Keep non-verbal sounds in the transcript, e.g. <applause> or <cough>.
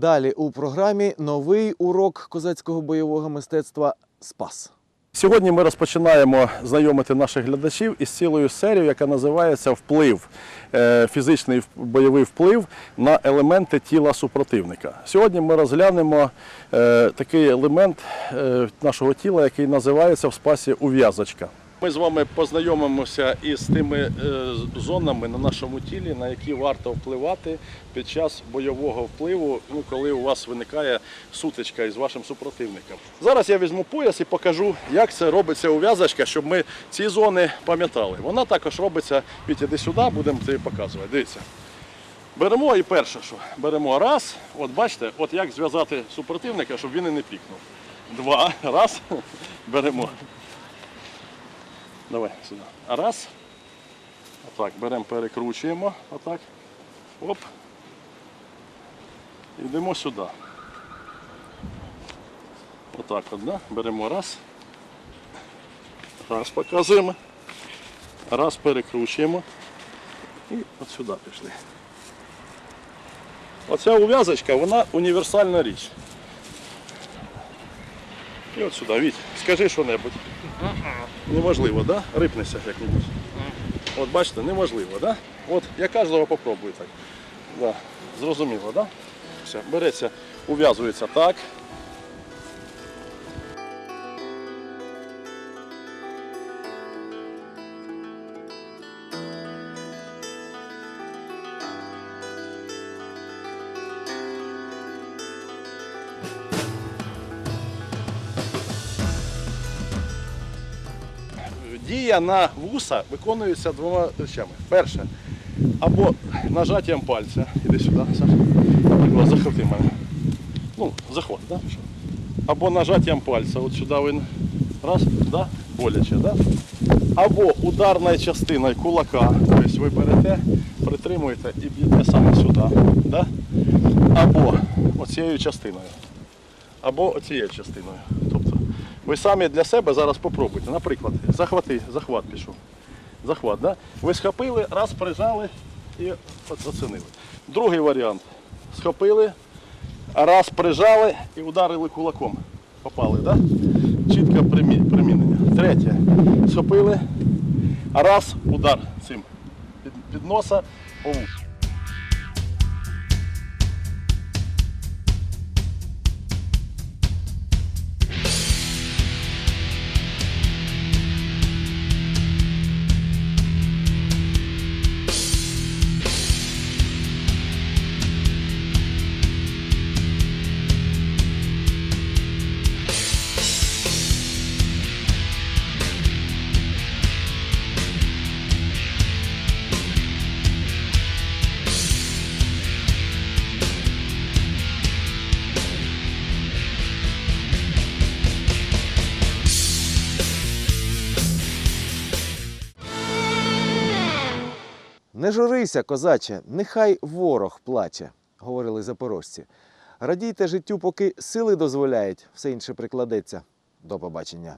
Далі у програмі новий урок козацького бойового мистецтва Спас. Сьогодні ми розпочинаємо знайомити наших глядачів із цілою серією, яка називається Вплив, Е, фізичний бойовий вплив на елементи тіла супротивника. Сьогодні ми розглянемо е, такий елемент е, нашого тіла, який називається в спасі ув'язочка. Ми з вами познайомимося із тими е, зонами на нашому тілі, на які варто впливати під час бойового впливу, ну, коли у вас виникає сутичка із вашим супротивником. Зараз я візьму пояс і покажу, як це робиться ув'язочка, щоб ми ці зони пам'ятали. Вона також робиться, іди сюди, будемо це показувати. Дивіться. Беремо і перше, що беремо раз, от бачите, от як зв'язати супротивника, щоб він і не пікнув. Два, раз, <laughs> беремо. Давай сюди. Раз. Отак, беремо, перекручуємо. Отак. Оп. Йдемо сюди. Отак от, да? Беремо раз. Раз показуємо. Раз перекручуємо. І от сюди пішли. Оця ув'язочка, вона універсальна річ. І от сюди, Віть, скажи що-небудь. Неможливо, да? Рипнися як-небудь. От бачите, неможливо, да? От я кожного попробую так. Да. Зрозуміло, да? Все, береться, ув'язується так. Дія на вуса виконується двома речами. Перше, або нажаттям пальця. Іди сюди, Саша. Захвати мене. Ну, захват, да? Або нажаттям пальця. От сюди він раз, да? боляче, да? Або ударною частиною кулака. Тобто ви берете, притримуєте і б'єте саме сюди. Да? Або оцією частиною. Або оцією частиною. Ви самі для себе зараз спробуйте. Наприклад, захвати, захват пішов. Захват, да? Ви схопили, раз прижали і от оцінили. Другий варіант. Схопили, раз прижали і ударили кулаком. Попали, да? Чітке примінення. Третє. Схопили, раз, удар цим під, під носа по Не журися, козаче, нехай ворог плаче, говорили запорожці. Радійте життю, поки сили дозволяють, все інше прикладеться. До побачення.